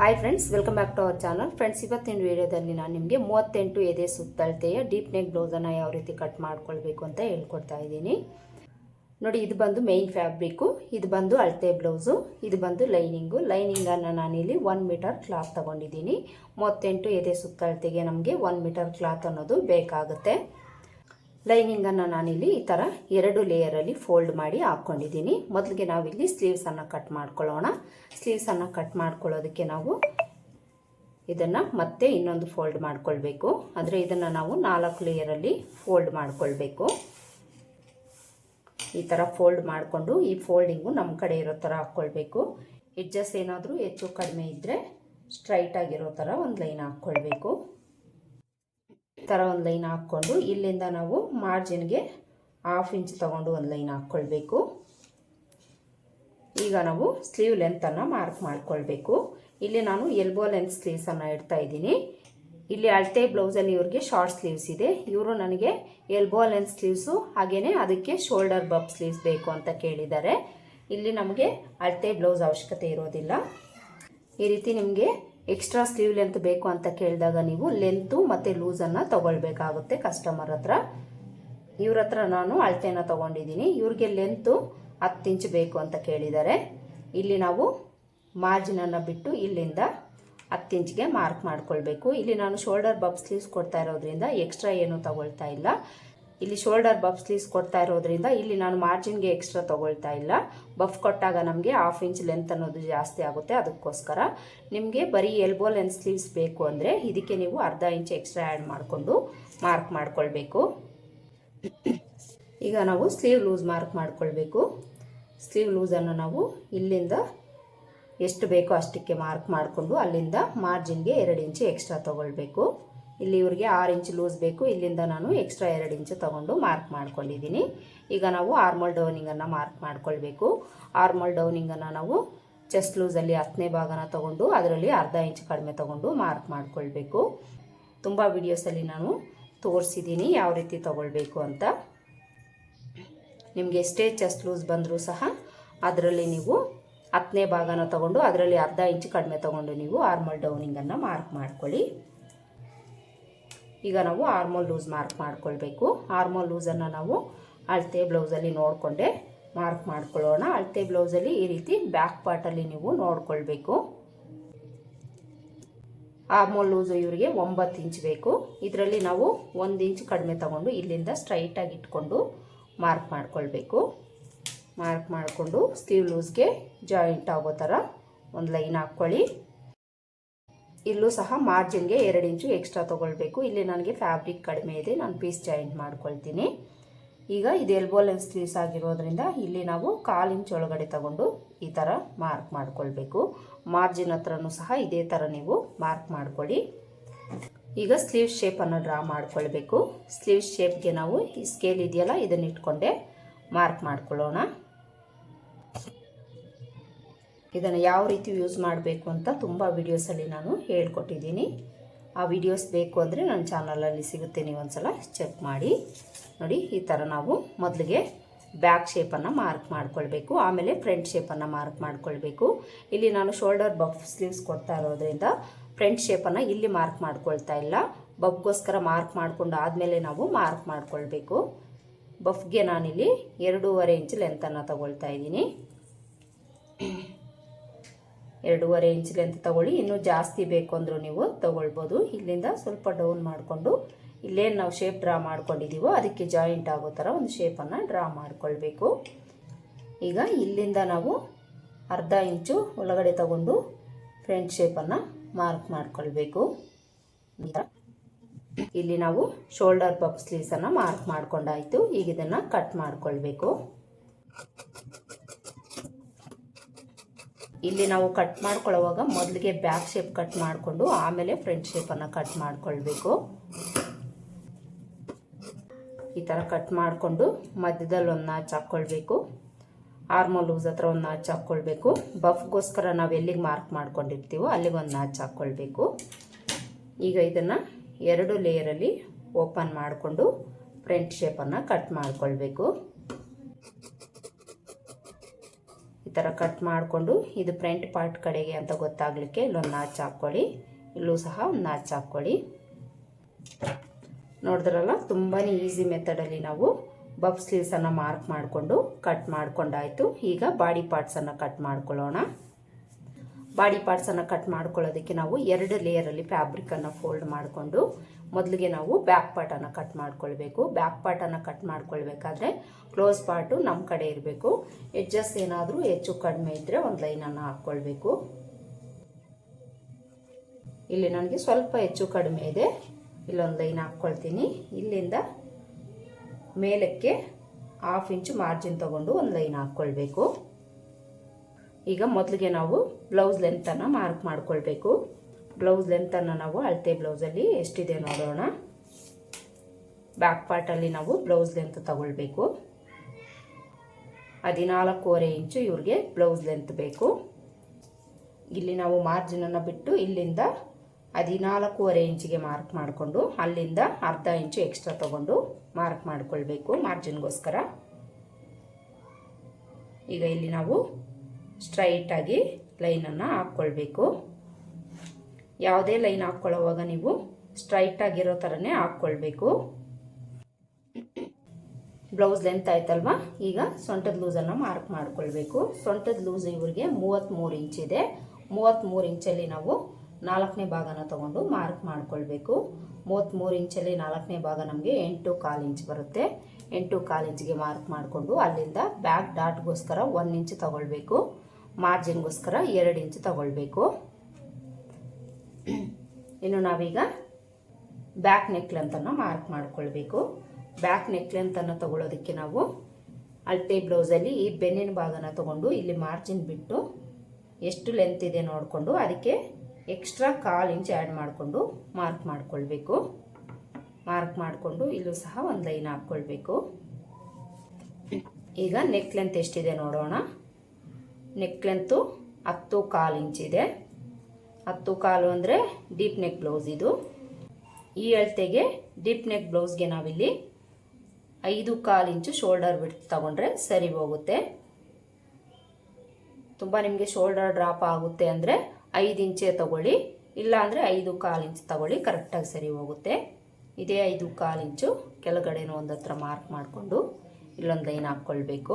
Hi friends welcome back to our channel friends ಇವತ್ತಿನ ವಿಡಿಯೋದಲ್ಲಿ ನಾನು ನಿಮಗೆ ಮೂವತ್ತೆಂಟು ಎದೆ ಸುತ್ತಳತೆಯ ಡೀಪ್ ನೆಕ್ ಬ್ಲೌಸನ್ನು ಯಾವ ರೀತಿ ಕಟ್ ಮಾಡ್ಕೊಳ್ಬೇಕು ಅಂತ ಹೇಳ್ಕೊಡ್ತಾ ಇದ್ದೀನಿ. ನೋಡಿ, ಇದು ಬಂದು ಮೇಯ್ನ್ ಫ್ಯಾಬ್ರಿಕ್ಕು ಇದು ಬಂದು ಅಳತೆ ಬ್ಲೌಸು ಇದು ಬಂದು ಲೈನಿಂಗು ಲೈನಿಂಗನ್ನು ನಾನಿಲ್ಲಿ ಒನ್ ಮೀಟರ್ ಕ್ಲಾತ್ ತೊಗೊಂಡಿದ್ದೀನಿ. ಮೂವತ್ತೆಂಟು ಎದೆ ಸುತ್ತಳತೆಗೆ ನಮಗೆ ಒನ್ ಮೀಟರ್ ಕ್ಲಾತ್ ಅನ್ನೋದು ಬೇಕಾಗುತ್ತೆ. ಲೈನಿಂಗನ್ನು ನಾನಿಲ್ಲಿ ಈ ಥರ ಎರಡು ಲೇಯರಲ್ಲಿ ಫೋಲ್ಡ್ ಮಾಡಿ ಹಾಕ್ಕೊಂಡಿದ್ದೀನಿ ಮೊದಲಿಗೆ ನಾವಿಲ್ಲಿ ಸ್ಲೀವ್ಸನ್ನು ಕಟ್ ಮಾಡ್ಕೊಳ್ಳೋಣ. ಸ್ಲೀವ್ಸನ್ನು ಕಟ್ ಮಾಡ್ಕೊಳ್ಳೋದಕ್ಕೆ ನಾವು ಇದನ್ನು ಮತ್ತೆ ಇನ್ನೊಂದು ಫೋಲ್ಡ್ ಮಾಡ್ಕೊಳ್ಬೇಕು. ಅಂದರೆ ಇದನ್ನು ನಾವು ನಾಲ್ಕು ಲೇಯರಲ್ಲಿ ಫೋಲ್ಡ್ ಮಾಡ್ಕೊಳ್ಬೇಕು. ಈ ಥರ ಫೋಲ್ಡ್ ಮಾಡಿಕೊಂಡು ಈ ಫೋಲ್ಡಿಂಗು ನಮ್ಮ ಕಡೆ ಇರೋ ಥರ ಹಾಕ್ಕೊಳ್ಬೇಕು ಎಡ್ಜಸ್ ಏನಾದರೂ ಹೆಚ್ಚು ಕಡಿಮೆ ಇದ್ದರೆ ಸ್ಟ್ರೈಟ್ ಆಗಿರೋ ಥರ ಒಂದು ಲೈನ್ ಹಾಕ್ಕೊಳ್ಬೇಕು ಥರ ಒಂದು ಲೈನ್ ಹಾಕ್ಕೊಂಡು ಇಲ್ಲಿಂದ ನಾವು ಮಾರ್ಜಿನ್ಗೆ ಹಾಫ್ ಇಂಚ್ ತೊಗೊಂಡು ಒಂದು ಲೈನ್ ಹಾಕ್ಕೊಳ್ಬೇಕು ಈಗ ನಾವು ಸ್ಲೀವ್ ಲೆಂತನ್ನು ಮಾರ್ಕ್ ಮಾಡ್ಕೊಳ್ಬೇಕು. ಇಲ್ಲಿ ನಾನು ಎಲ್ಬೋ ಲೆಂತ್ ಸ್ಲೀವ್ಸನ್ನು ಇಡ್ತಾ ಇದ್ದೀನಿ. ಇಲ್ಲಿ ಅಳತೆ ಬ್ಲೌಸಲ್ಲಿ ಇವ್ರಿಗೆ ಶಾರ್ಟ್ ಸ್ಲೀವ್ಸ್ ಇದೆ. ಇವರು ನನಗೆ ಎಲ್ಬೋ ಲೆಂತ್ ಸ್ಲೀವ್ಸು ಹಾಗೆಯೇ ಅದಕ್ಕೆ ಶೋಲ್ಡರ್ ಬಬ್ ಸ್ಲೀವ್ಸ್ ಬೇಕು ಅಂತ ಕೇಳಿದ್ದಾರೆ. ಇಲ್ಲಿ ನಮಗೆ ಅಳತೆ ಬ್ಲೌಸ್ ಅವಶ್ಯಕತೆ ಇರೋದಿಲ್ಲ. ಈ ರೀತಿ ನಿಮಗೆ ಎಕ್ಸ್ಟ್ರಾ ಸ್ಲೀವ್ ಲೆಂತ್ ಬೇಕು ಅಂತ ಕೇಳಿದಾಗ ನೀವು ಲೆಂತು ಮತ್ತು ಲೂಸನ್ನು ತಗೊಳ್ಬೇಕಾಗುತ್ತೆ ಕಸ್ಟಮರ್ ಹತ್ರ. ಇವ್ರ ಹತ್ರ ನಾನು ಅಳತೆನ ತೊಗೊಂಡಿದ್ದೀನಿ. ಇವ್ರಿಗೆ ಲೆಂತು ಹತ್ತು ಇಂಚ್ ಬೇಕು ಅಂತ ಕೇಳಿದ್ದಾರೆ. ಇಲ್ಲಿ ನಾವು ಮಾರ್ಜಿನನ್ನು ಬಿಟ್ಟು ಇಲ್ಲಿಂದ ಹತ್ತು ಇಂಚ್ಗೆ ಮಾರ್ಕ್ ಮಾಡ್ಕೊಳ್ಬೇಕು. ಇಲ್ಲಿ ನಾನು ಶೋಲ್ಡರ್ ಬಬ್ ಸ್ಲೀವ್ಸ್ ಕೊಡ್ತಾ ಇರೋದ್ರಿಂದ ಎಕ್ಸ್ಟ್ರಾ ಏನು ತಗೊಳ್ತಾ ಇಲ್ಲ. ಇಲ್ಲಿ ಶೋಲ್ಡರ್ ಬಫ್ ಸ್ಲೀವ್ಸ್ ಕೊಡ್ತಾ ಇರೋದ್ರಿಂದ ಇಲ್ಲಿ ನಾನು ಮಾರ್ಜಿನ್ಗೆ ಎಕ್ಸ್ಟ್ರಾ ತೊಗೊಳ್ತಾ ಇಲ್ಲ. ಬಫ್ ಕೊಟ್ಟಾಗ ನಮಗೆ ಹಾಫ್ ಇಂಚ್ ಲೆಂತ್ ಅನ್ನೋದು ಜಾಸ್ತಿ ಆಗುತ್ತೆ ಅದಕ್ಕೋಸ್ಕರ. ನಿಮಗೆ ಬರೀ ಎಲ್ಬೋ ಲೆಂತ್ ಸ್ಲೀವ್ಸ್ ಬೇಕು ಅಂದರೆ ಇದಕ್ಕೆ ನೀವು ಅರ್ಧ ಇಂಚ್ ಎಕ್ಸ್ಟ್ರಾ ಆ್ಯಡ್ ಮಾಡಿಕೊಂಡು ಮಾರ್ಕ್ ಮಾಡ್ಕೊಳ್ಬೇಕು. ಈಗ ನಾವು ಸ್ಲೀವ್ ಲೂಸ್ ಮಾರ್ಕ್ ಮಾಡ್ಕೊಳ್ಬೇಕು. ಸ್ಲೀವ್ ಲೂಸನ್ನು ನಾವು ಇಲ್ಲಿಂದ ಎಷ್ಟು ಬೇಕೋ ಅಷ್ಟಕ್ಕೆ ಮಾರ್ಕ್ ಮಾಡಿಕೊಂಡು ಅಲ್ಲಿಂದ ಮಾರ್ಜಿನ್ಗೆ ಎರಡು ಇಂಚು ಎಕ್ಸ್ಟ್ರಾ ತೊಗೊಳ್ಬೇಕು. ಇಲ್ಲಿ ಇವ್ರಿಗೆ ಆರು ಇಂಚ್ ಲೂಸ್ ಬೇಕು. ಇಲ್ಲಿಂದ ನಾನು ಎಕ್ಸ್ಟ್ರಾ ಎರಡು ಇಂಚು ತೊಗೊಂಡು ಮಾರ್ಕ್ ಮಾಡ್ಕೊಂಡಿದ್ದೀನಿ. ಈಗ ನಾವು ಆರ್ಮಲ್ ಡೌನಿಂಗನ್ನು ಮಾರ್ಕ್ ಮಾಡ್ಕೊಳ್ಬೇಕು. ಆರ್ಮಲ್ ಡೌನಿಂಗನ್ನು ನಾವು ಚೆಸ್ಟ್ ಲೂಸಲ್ಲಿ ಹತ್ತನೇ ಭಾಗನ ತೊಗೊಂಡು ಅದರಲ್ಲಿ ಅರ್ಧ ಇಂಚ್ ಕಡಿಮೆ ತೊಗೊಂಡು ಮಾರ್ಕ್ ಮಾಡ್ಕೊಳ್ಬೇಕು. ತುಂಬ ವಿಡಿಯೋಸಲ್ಲಿ ನಾನು ತೋರಿಸಿದ್ದೀನಿ ಯಾವ ರೀತಿ ತೊಗೊಳ್ಬೇಕು ಅಂತ. ನಿಮಗೆ ಎಷ್ಟೇ ಚೆಸ್ಟ್ ಲೂಸ್ ಬಂದರೂ ಸಹ ಅದರಲ್ಲಿ ನೀವು ಹತ್ತನೇ ಭಾಗನ ತೊಗೊಂಡು ಅದರಲ್ಲಿ ಅರ್ಧ ಇಂಚ್ ಕಡಿಮೆ ತೊಗೊಂಡು ನೀವು ಆರ್ಮಲ್ ಡೌನಿಂಗನ್ನು ಮಾರ್ಕ್ ಮಾಡ್ಕೊಳ್ಳಿ. ಈಗ ನಾವು ಆರ್ಮೋಲ್ ಲೂಸ್ ಮಾರ್ಕ್ ಮಾಡ್ಕೊಳ್ಬೇಕು. ಆರ್ಮೋಲ್ ಲೂಸನ್ನು ನಾವು ಅಳತೆ ಬ್ಲೌಸಲ್ಲಿ ನೋಡಿಕೊಂಡೆ ಮಾರ್ಕ್ ಮಾಡ್ಕೊಳ್ಳೋಣ. ಅಳತೆ ಬ್ಲೌಸಲ್ಲಿ ಈ ರೀತಿ ಬ್ಯಾಕ್ ಪಾರ್ಟಲ್ಲಿ ನೀವು ನೋಡಿಕೊಳ್ಬೇಕು. ಆರ್ಮೋಲ್ ಲೂಸು ಇವರಿಗೆ ಒಂಬತ್ತು ಇಂಚ್ ಬೇಕು. ಇದರಲ್ಲಿ ನಾವು ಒಂದು ಇಂಚ್ ಕಡಿಮೆ ತಗೊಂಡು ಇಲ್ಲಿಂದ ಸ್ಟ್ರೈಟಾಗಿ ಇಟ್ಕೊಂಡು ಮಾರ್ಕ್ ಮಾಡ್ಕೊಳ್ಬೇಕು. ಮಾರ್ಕ್ ಮಾಡಿಕೊಂಡು ಸ್ಲೀವ್ ಲೂಸ್ಗೆ ಜಾಯಿಂಟ್ ಆಗೋ ಥರ ಒಂದು ಲೈನ್ ಹಾಕ್ಕೊಳ್ಳಿ. ಇಲ್ಲೂ ಸಹ ಮಾರ್ಜಿನ್ಗೆ ಎರಡು ಇಂಚು ಎಕ್ಸ್ಟ್ರಾ ತೊಗೊಳ್ಬೇಕು. ಇಲ್ಲಿ ನನಗೆ ಫ್ಯಾಬ್ರಿಕ್ ಕಡಿಮೆ ಇದೆ, ನಾನು ಪೀಸ್ ಜಾಯಿಂಟ್ ಮಾಡ್ಕೊಳ್ತೀನಿ. ಈಗ ಇದು ಎಲ್ಬೋ ಲೆನ್ಸ್ ಸ್ಲೀವ್ಸ್ ಆಗಿರೋದ್ರಿಂದ ಇಲ್ಲಿ ನಾವು ಕಾಲು ಇಂಚ್ ಒಳಗಡೆ ತಗೊಂಡು ಈ ಥರ ಮಾರ್ಕ್ ಮಾಡ್ಕೊಳ್ಬೇಕು. ಮಾರ್ಜಿನ್ ಹತ್ರನೂ ಸಹ ಇದೇ ಥರ ನೀವು ಮಾರ್ಕ್ ಮಾಡ್ಕೊಳ್ಳಿ. ಈಗ ಸ್ಲೀವ್ ಶೇಪನ್ನು ಡ್ರಾ ಮಾಡ್ಕೊಳ್ಬೇಕು. ಸ್ಲೀವ್ ಶೇಪ್ಗೆ ನಾವು ಈ ಸ್ಕೇಲ್ ಇದೆಯಲ್ಲ, ಇದನ್ನ ಇಟ್ಕೊಂಡೆ ಮಾರ್ಕ್ ಮಾಡ್ಕೊಳ್ಳೋಣ. ಇದನ್ನು ಯಾವ ರೀತಿ ಯೂಸ್ ಮಾಡಬೇಕು ಅಂತ ತುಂಬ ವಿಡಿಯೋಸಲ್ಲಿ ನಾನು ಹೇಳ್ಕೊಟ್ಟಿದ್ದೀನಿ. ಆ ವಿಡಿಯೋಸ್ ಬೇಕು ಅಂದರೆ ನನ್ನ ಚಾನಲಲ್ಲಿ ಸಿಗುತ್ತೆ, ನೀವು ಒಂದ್ಸಲ ಚೆಕ್ ಮಾಡಿ. ನೋಡಿ, ಈ ಥರ ನಾವು ಮೊದಲಿಗೆ ಬ್ಯಾಕ್ ಶೇಪನ್ನು ಮಾರ್ಕ್ ಮಾಡ್ಕೊಳ್ಬೇಕು, ಆಮೇಲೆ ಫ್ರಂಟ್ ಶೇಪನ್ನು ಮಾರ್ಕ್ ಮಾಡ್ಕೊಳ್ಬೇಕು. ಇಲ್ಲಿ ನಾನು ಶೋಲ್ಡರ್ ಬಫ್ ಸ್ಲೀವ್ಸ್ ಕೊಡ್ತಾ ಇರೋದ್ರಿಂದ ಫ್ರಂಟ್ ಶೇಪನ್ನು ಇಲ್ಲಿ ಮಾರ್ಕ್ ಮಾಡ್ಕೊಳ್ತಾ ಇಲ್ಲ. ಬಫ್ಗೋಸ್ಕರ ಮಾರ್ಕ್ ಮಾಡಿಕೊಂಡು ಆದಮೇಲೆ ನಾವು ಮಾರ್ಕ್ ಮಾಡ್ಕೊಳ್ಬೇಕು. ಬಫ್ಗೆ ನಾನಿಲ್ಲಿ ಎರಡೂವರೆ ಇಂಚ್ ಲೆಂತನ್ನು ತಗೊಳ್ತಾ ಇದ್ದೀನಿ. ಎರಡೂವರೆ ಇಂಚ್ ಅಂತ ತಗೊಳ್ಳಿ. ಇನ್ನೂ ಜಾಸ್ತಿ ಬೇಕು ಅಂದರೂ ನೀವು ತಗೊಳ್ಬೋದು. ಇಲ್ಲಿಂದ ಸ್ವಲ್ಪ ಡೌನ್ ಮಾಡಿಕೊಂಡು ಇಲ್ಲೇನು ನಾವು ಶೇಪ್ ಡ್ರಾ ಮಾಡ್ಕೊಂಡಿದ್ದೀವೋ ಅದಕ್ಕೆ ಜಾಯಿಂಟ್ ಆಗೋ ಥರ ಒಂದು ಶೇಪನ್ನು ಡ್ರಾ ಮಾಡ್ಕೊಳ್ಬೇಕು. ಈಗ ಇಲ್ಲಿಂದ ನಾವು ಅರ್ಧ ಇಂಚು ಒಳಗಡೆ ತಗೊಂಡು ಫ್ರಂಟ್ ಶೇಪನ್ನು ಮಾರ್ಕ್ ಮಾಡ್ಕೊಳ್ಬೇಕು. ಇಲ್ಲಿ ನಾವು ಶೋಲ್ಡರ್ ಪಪ್ ಸ್ಲೀವ್ಸನ್ನು ಮಾರ್ಕ್ ಮಾಡ್ಕೊಂಡಾಯಿತು. ಈಗ ಇದನ್ನು ಕಟ್ ಮಾಡ್ಕೊಳ್ಬೇಕು. ಇಲ್ಲಿ ನಾವು ಕಟ್ ಮಾಡ್ಕೊಳ್ಳೋವಾಗ ಮೊದಲಿಗೆ ಬ್ಯಾಕ್ ಶೇಪ್ ಕಟ್ ಮಾಡಿಕೊಂಡು ಆಮೇಲೆ ಫ್ರಂಟ್ ಶೇಪನ್ನು ಕಟ್ ಮಾಡ್ಕೊಳ್ಬೇಕು. ಈ ಥರ ಕಟ್ ಮಾಡಿಕೊಂಡು ಮಧ್ಯದಲ್ಲಿ ಒಂದು ನಾಚ್ ಹಾಕ್ಕೊಳ್ಬೇಕು. ಆರ್ಮೋ ಲೂಸ್ ಹತ್ರ ಒಂದು ನಾಚ್ ಹಾಕ್ಕೊಳ್ಬೇಕು. ಬಫ್ಗೋಸ್ಕರ ನಾವು ಎಲ್ಲಿಗೆ ಮಾರ್ಕ್ ಮಾಡ್ಕೊಂಡಿರ್ತೀವೋ ಅಲ್ಲಿಗೆ ಒಂದು ನಾಚ್ ಹಾಕ್ಕೊಳ್ಬೇಕು. ಈಗ ಇದನ್ನು ಎರಡು ಲೇಯರಲ್ಲಿ ಓಪನ್ ಮಾಡಿಕೊಂಡು ಫ್ರಂಟ್ ಶೇಪನ್ನು ಕಟ್ ಮಾಡ್ಕೊಳ್ಬೇಕು ಈ ಥರ ಕಟ್ ಮಾಡಿಕೊಂಡು ಇದು ಫ್ರಂಟ್ ಪಾರ್ಟ್ ಕಡೆಗೆ ಅಂತ ಗೊತ್ತಾಗಲಿಕ್ಕೆ ಇಲ್ಲೊಂದು ನಾಚ್ ಹಾಕ್ಕೊಳ್ಳಿ. ಇಲ್ಲೂ ಸಹ ಒಂದು ನಾಚ್ ಹಾಕ್ಕೊಳ್ಳಿ. ನೋಡಿದ್ರಲ್ಲ ತುಂಬಾ ಈಸಿ ಮೆಥಡಲ್ಲಿ ನಾವು ಬಫ್ ಸ್ಲೀವ್ಸನ್ನು ಮಾರ್ಕ್ ಮಾಡಿಕೊಂಡು ಕಟ್ ಮಾಡಿಕೊಂಡಾಯಿತು. ಈಗ ಬಾಡಿ ಪಾರ್ಟ್ಸನ್ನು ಕಟ್ ಮಾಡ್ಕೊಳ್ಳೋಣ. ಬಾಡಿ ಪಾರ್ಟ್ಸನ್ನು ಕಟ್ ಮಾಡ್ಕೊಳ್ಳೋದಕ್ಕೆ ನಾವು ಎರಡು ಲೇಯರಲ್ಲಿ ಫ್ಯಾಬ್ರಿಕನ್ನು ಫೋಲ್ಡ್ ಮಾಡಿಕೊಂಡು ಮೊದಲಿಗೆ ನಾವು ಬ್ಯಾಕ್ ಪಾರ್ಟನ್ನು ಕಟ್ ಮಾಡ್ಕೊಳ್ಬೇಕು. ಬ್ಯಾಕ್ ಪಾರ್ಟನ್ನು ಕಟ್ ಮಾಡ್ಕೊಳ್ಬೇಕಾದ್ರೆ ಕ್ಲೋಸ್ ಪಾರ್ಟು ನಮ್ಮ ಕಡೆ ಇರಬೇಕು. ಎಡ್ಜಸ್ ಏನಾದರೂ ಹೆಚ್ಚು ಕಡಿಮೆ ಇದ್ದರೆ ಒಂದು ಲೈನನ್ನು ಹಾಕ್ಕೊಳ್ಬೇಕು. ಇಲ್ಲಿ ನನಗೆ ಸ್ವಲ್ಪ ಹೆಚ್ಚು ಕಡಿಮೆ ಇದೆ. ಇಲ್ಲೊಂದು ಲೈನ್ ಹಾಕ್ಕೊಳ್ತೀನಿ. ಇಲ್ಲಿಂದ ಮೇಲಕ್ಕೆ ಹಾಫ್ ಇಂಚು ಮಾರ್ಜಿನ್ ತಗೊಂಡು ಒಂದು ಲೈನ್ ಹಾಕ್ಕೊಳ್ಬೇಕು. ಈಗ ಮೊದಲಿಗೆ ನಾವು ಬ್ಲೌಸ್ ಲೆಂತನ್ನು ಮಾರ್ಕ್ ಮಾಡ್ಕೊಳ್ಬೇಕು. ಬ್ಲೌಸ್ ಲೆಂತನ್ನು ನಾವು ಅಳತೆ ಬ್ಲೌಸಲ್ಲಿ ಎಷ್ಟಿದೆ ನೋಡೋಣ. ಬ್ಯಾಕ್ ಪಾರ್ಟಲ್ಲಿ ನಾವು ಬ್ಲೌಸ್ ಲೆಂತ್ ತಗೊಳ್ಬೇಕು. ಹದಿನಾಲ್ಕೂವರೆ ಇಂಚು ಇವ್ರಿಗೆ ಬ್ಲೌಸ್ ಲೆಂತ್ ಬೇಕು. ಇಲ್ಲಿ ನಾವು ಮಾರ್ಜಿನನ್ನು ಬಿಟ್ಟು ಇಲ್ಲಿಂದ ಹದಿನಾಲ್ಕೂವರೆ ಇಂಚಿಗೆ ಮಾರ್ಕ್ ಮಾಡಿಕೊಂಡು ಅಲ್ಲಿಂದ ಅರ್ಧ ಇಂಚು ಎಕ್ಸ್ಟ್ರಾ ತಗೊಂಡು ಮಾರ್ಕ್ ಮಾಡಿಕೊಳ್ಬೇಕು ಮಾರ್ಜಿನ್ಗೋಸ್ಕರ ಈಗ ಇಲ್ಲಿ ನಾವು ಸ್ಟ್ರೈಟಾಗಿ ಲೈನನ್ನು ಹಾಕ್ಕೊಳ್ಬೇಕು. ಯಾವುದೇ ಲೈನ್ ಹಾಕ್ಕೊಳ್ಳೋವಾಗ ನೀವು ಸ್ಟ್ರೈಟ್ ಆಗಿರೋ ಥರನೇ ಹಾಕ್ಕೊಳ್ಬೇಕು. ಬ್ಲೌಸ್ ಲೆಂತ್ ಆಯ್ತಲ್ವಾ? ಈಗ ಸೊಂಟದ ಲೂಸನ್ನು ಮಾರ್ಕ್ ಮಾಡ್ಕೊಳ್ಬೇಕು. ಸೊಂಟದ ಲೂಸ್ ಇವ್ರಿಗೆ ಮೂವತ್ತ್ಮೂರು ಇಂಚಿದೆ ಮೂವತ್ತ್ಮೂರು ಇಂಚಲ್ಲಿ ನಾವು ನಾಲ್ಕನೇ ಭಾಗನ ತಗೊಂಡು ಮಾರ್ಕ್ ಮಾಡ್ಕೊಳ್ಬೇಕು. ಮೂವತ್ತ್ಮೂರು ಇಂಚಲ್ಲಿ ನಾಲ್ಕನೇ ಭಾಗ ನಮಗೆ ಎಂಟು ಕಾಲು ಇಂಚ್ ಬರುತ್ತೆ. ಎಂಟು ಕಾಲು ಇಂಚ್ಗೆ ಮಾರ್ಕ್ ಮಾಡಿಕೊಂಡು ಅಲ್ಲಿಂದ ಬ್ಯಾಕ್ ಡಾಟ್ಗೋಸ್ಕರ ಒಂದು ಇಂಚ್ ತಗೊಳ್ಬೇಕು. ಮಾರ್ಜಿನ್ಗೋಸ್ಕರ ಎರಡು ಇಂಚು ತಗೊಳ್ಬೇಕು. ಇನ್ನು ನಾವೀಗ ಬ್ಯಾಕ್ ನೆಕ್ ಲೆಂತನ್ನು ಮಾರ್ಕ್ ಮಾಡಿಕೊಳ್ಬೇಕು. ಬ್ಯಾಕ್ ನೆಕ್ ಲೆಂತನ್ನು ತಗೊಳ್ಳೋದಕ್ಕೆ ನಾವು ಅಳತೆ ಬ್ಲೌಸಲ್ಲಿ ಈ ಬೆನ್ನಿನ ಭಾಗನ ತಗೊಂಡು ಇಲ್ಲಿ ಮಾರ್ಜಿನ್ ಬಿಟ್ಟು ಎಷ್ಟು ಲೆಂತ್ ಇದೆ ನೋಡಿಕೊಂಡು ಅದಕ್ಕೆ ಎಕ್ಸ್ಟ್ರಾ ಕಾಲು ಇಂಚ್ ಆ್ಯಡ್ ಮಾಡಿಕೊಂಡು ಮಾರ್ಕ್ ಮಾಡಿಕೊಳ್ಬೇಕು. ಮಾರ್ಕ್ ಮಾಡಿಕೊಂಡು ಇಲ್ಲೂ ಸಹ ಒಂದು ಲೈನ್ ಹಾಕ್ಕೊಳ್ಬೇಕು. ಈಗ ನೆಕ್ ಲೆಂತ್ ಎಷ್ಟಿದೆ ನೋಡೋಣ. ನೆಕ್ ಲೆಂತು ಹತ್ತು ಕಾಲು ಇಂಚಿದೆ ಹತ್ತು ಕಾಲು ಅಂದರೆ ಡೀಪ್ ನೆಕ್ ಬ್ಲೌಸ್ ಇದು. ಈ ಅಳತೆಗೆ ಡೀಪ್ ನೆಕ್ ಬ್ಲೌಸ್ಗೆ ನಾವಿಲ್ಲಿ ಐದು ಕಾಲು ಇಂಚು ಶೋಲ್ಡರ್ ಬಿಟ್ಟು ತಗೊಂಡ್ರೆ ಸರಿ ಹೋಗುತ್ತೆ. ತುಂಬ ನಿಮಗೆ ಶೋಲ್ಡರ್ ಡ್ರಾಪ್ ಆಗುತ್ತೆ ಅಂದರೆ ಐದು ಇಂಚೆ ತಗೊಳ್ಳಿ. ಇಲ್ಲ ಅಂದರೆ ಐದು ಕಾಲು ಇಂಚು ತಗೊಳ್ಳಿ ಕರೆಕ್ಟಾಗಿ ಸರಿ ಹೋಗುತ್ತೆ. ಇದೇ ಐದು ಕಾಲು ಇಂಚು ಕೆಳಗಡೆನೂ ಒಂದು ಹತ್ರ ಮಾರ್ಕ್ ಮಾಡಿಕೊಂಡು ಇಲ್ಲೊಂದು ಲೈನ್ ಹಾಕ್ಕೊಳ್ಬೇಕು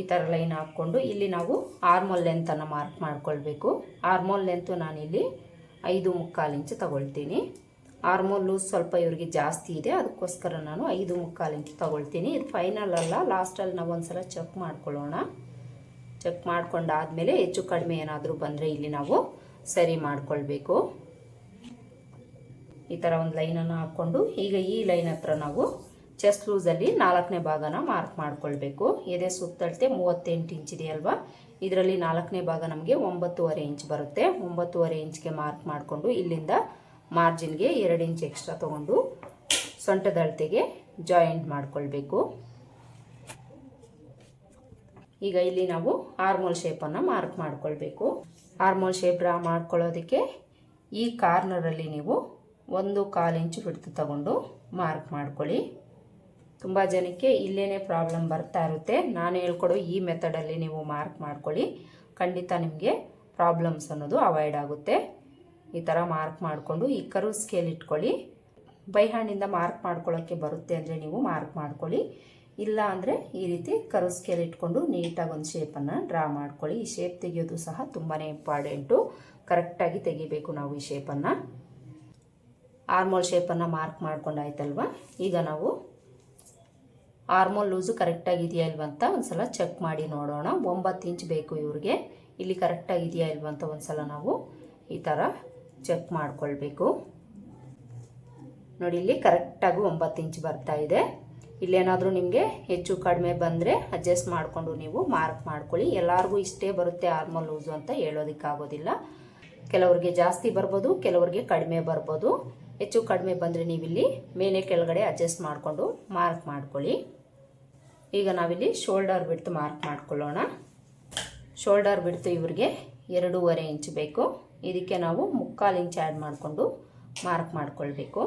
ಈ ಥರ ಲೈನ್ ಹಾಕ್ಕೊಂಡು ಇಲ್ಲಿ ನಾವು ಆರ್ಮೋಲ್ ಲೆಂತನ್ನು ಮಾರ್ಕ್ ಮಾಡ್ಕೊಳ್ಬೇಕು. ಆರ್ಮೋಲ್ ಲೆಂತು ನಾನಿಲ್ಲಿ ಐದು ಮುಕ್ಕಾಲು ಇಂಚು ತಗೊಳ್ತೀನಿ. ಆರ್ಮೋಲ್ ಸ್ವಲ್ಪ ಇವರಿಗೆ ಜಾಸ್ತಿ ಇದೆ, ಅದಕ್ಕೋಸ್ಕರ ನಾನು ಐದು ಮುಕ್ಕಾಲು ಇಂಚು ತಗೊಳ್ತೀನಿ. ಇದು ಫೈನಲ್ ಅಲ್ಲ ಲಾಸ್ಟಲ್ಲಿ ನಾವು ಒಂದ್ಸಲ ಚೆಕ್ ಮಾಡ್ಕೊಳ್ಳೋಣ. ಚೆಕ್ ಮಾಡ್ಕೊಂಡಾದಮೇಲೆ ಹೆಚ್ಚು ಕಡಿಮೆ ಏನಾದರೂ ಬಂದರೆ ಇಲ್ಲಿ ನಾವು ಸರಿ ಮಾಡಿಕೊಳ್ಬೇಕು. ಈ ಥರ ಒಂದು ಲೈನನ್ನು ಹಾಕ್ಕೊಂಡು ಈಗ ಈ ಲೈನ್ ಹತ್ರ ನಾವು ಚೆಸ್ಟ್ ಲೂಸಲ್ಲಿ ನಾಲ್ಕನೇ ಭಾಗನ ಮಾರ್ಕ್ ಮಾಡ್ಕೊಳ್ಬೇಕು. ಎದೆ ಸುತ್ತಳತೆ ಮೂವತ್ತೆಂಟು ಇಂಚ್ ಇದೆಯಲ್ವಾ ಇದರಲ್ಲಿ ನಾಲ್ಕನೇ ಭಾಗ ನಮಗೆ ಒಂಬತ್ತುವರೆ ಇಂಚ್ ಬರುತ್ತೆ. ಒಂಬತ್ತುವರೆ ಇಂಚ್ಗೆ ಮಾರ್ಕ್ ಮಾಡಿಕೊಂಡು ಇಲ್ಲಿಂದ ಮಾರ್ಜಿನ್ಗೆ ಎರಡು ಇಂಚ್ ಎಕ್ಸ್ಟ್ರಾ ತೊಗೊಂಡು ಸೊಂಟದ ಅಳತೆಗೆ ಜಾಯಿಂಟ್ ಮಾಡಿಕೊಳ್ಬೇಕು. ಈಗ ಇಲ್ಲಿ ನಾವು ಆರ್ಮೋಲ್ ಶೇಪನ್ನು ಮಾರ್ಕ್ ಮಾಡಿಕೊಳ್ಬೇಕು. ಆರ್ಮೋಲ್ ಶೇಪ್ ಡ್ರಾ ಮಾಡ್ಕೊಳ್ಳೋದಕ್ಕೆ ಈ ಕಾರ್ನರಲ್ಲಿ ನೀವು ಒಂದು ಕಾಲು ಇಂಚು ಬಿಡ್ತು ತಗೊಂಡು ಮಾರ್ಕ್ ಮಾಡ್ಕೊಳ್ಳಿ. ತುಂಬ ಜನಕ್ಕೆ ಇಲ್ಲೇ ಪ್ರಾಬ್ಲಮ್ ಬರ್ತಾ ಇರುತ್ತೆ. ನಾನು ಹೇಳ್ಕೊಡೋ ಈ ಮೆಥಡಲ್ಲಿ ನೀವು ಮಾರ್ಕ್ ಮಾಡ್ಕೊಳ್ಳಿ. ಖಂಡಿತ ನಿಮಗೆ ಪ್ರಾಬ್ಲಮ್ಸ್ ಅನ್ನೋದು ಅವಾಯ್ಡ್ ಆಗುತ್ತೆ. ಈ ಥರ ಮಾರ್ಕ್ ಮಾಡಿಕೊಂಡು ಈ ಕರು ಸ್ಕೇಲ್ ಇಟ್ಕೊಳ್ಳಿ. ಬೈ ಹ್ಯಾಂಡಿಂದ ಮಾರ್ಕ್ ಮಾಡ್ಕೊಳ್ಳೋಕ್ಕೆ ಬರುತ್ತೆ ಅಂದರೆ ನೀವು ಮಾರ್ಕ್ ಮಾಡ್ಕೊಳ್ಳಿ. ಇಲ್ಲ ಅಂದರೆ ಈ ರೀತಿ ಕರು ಸ್ಕೇಲ್ ಇಟ್ಕೊಂಡು ನೀಟಾಗಿ ಒಂದು ಶೇಪನ್ನು ಡ್ರಾ ಮಾಡ್ಕೊಳ್ಳಿ. ಈ ಶೇಪ್ ತೆಗೆಯೋದು ಸಹ ತುಂಬಾ ಇಂಪಾರ್ಟೆಂಟು ಕರೆಕ್ಟಾಗಿ ತೆಗಿಬೇಕು ನಾವು ಈ ಶೇಪನ್ನು ಆರ್ಮೋಲ್ ಶೇಪನ್ನು ಮಾರ್ಕ್ ಮಾಡ್ಕೊಂಡಾಯ್ತಲ್ವ? ಈಗ ನಾವು ಆರ್ಮೋಲ್ ಲೂಸು ಕರೆಕ್ಟಾಗಿದೆಯಾ ಇಲ್ಲವಂತ ಅಂತ ಒಂದ್ಸಲ ಚೆಕ್ ಮಾಡಿ ನೋಡೋಣ. ಒಂಬತ್ತು ಇಂಚ್ ಬೇಕು ಇವ್ರಿಗೆ. ಇಲ್ಲಿ ಕರೆಕ್ಟಾಗಿದೆಯಾ ಆಗಿದೆಯಾ ಅಂತ ಒಂದ್ಸಲ ನಾವು ಈ ಥರ ಚೆಕ್ ಮಾಡಿಕೊಳ್ಬೇಕು. ನೋಡಿ, ಇಲ್ಲಿ ಕರೆಕ್ಟಾಗಿ ಒಂಬತ್ತು ಇಂಚ್ ಬರ್ತಾ ಇದೆ. ಇಲ್ಲೇನಾದರೂ ನಿಮಗೆ ಹೆಚ್ಚು ಕಡಿಮೆ ಬಂದರೆ ಅಡ್ಜಸ್ಟ್ ಮಾಡಿಕೊಂಡು ನೀವು ಮಾರ್ಕ್ ಮಾಡ್ಕೊಳ್ಳಿ. ಎಲ್ಲರಿಗೂ ಇಷ್ಟೇ ಬರುತ್ತೆ ಆರ್ಮಲ್ ಲೂಸು ಅಂತ ಹೇಳೋದಕ್ಕಾಗೋದಿಲ್ಲ. ಕೆಲವ್ರಿಗೆ ಜಾಸ್ತಿ ಬರ್ಬೋದು, ಕೆಲವರಿಗೆ ಕಡಿಮೆ ಬರ್ಬೋದು. ಹೆಚ್ಚು ಕಡಿಮೆ ಬಂದರೆ ನೀವಿಲ್ಲಿ ಮೇಲೆ ಕೆಳಗಡೆ ಅಡ್ಜಸ್ಟ್ ಮಾಡಿಕೊಂಡು ಮಾರ್ಕ್ ಮಾಡ್ಕೊಳ್ಳಿ. ಈಗ ನಾವಿಲ್ಲಿ ಶೋಲ್ಡರ್ ಬಿಡ್ತು ಮಾರ್ಕ್ ಮಾಡ್ಕೊಳ್ಳೋಣ. ಶೋಲ್ಡರ್ ಬಿಡ್ತು ಇವ್ರಿಗೆ ಎರಡೂವರೆ ಇಂಚ್ ಬೇಕು. ಇದಕ್ಕೆ ನಾವು ಮುಕ್ಕಾಲು ಇಂಚ್ ಆ್ಯಡ್ ಮಾಡಿಕೊಂಡು ಮಾರ್ಕ್ ಮಾಡ್ಕೊಳ್ಬೇಕು.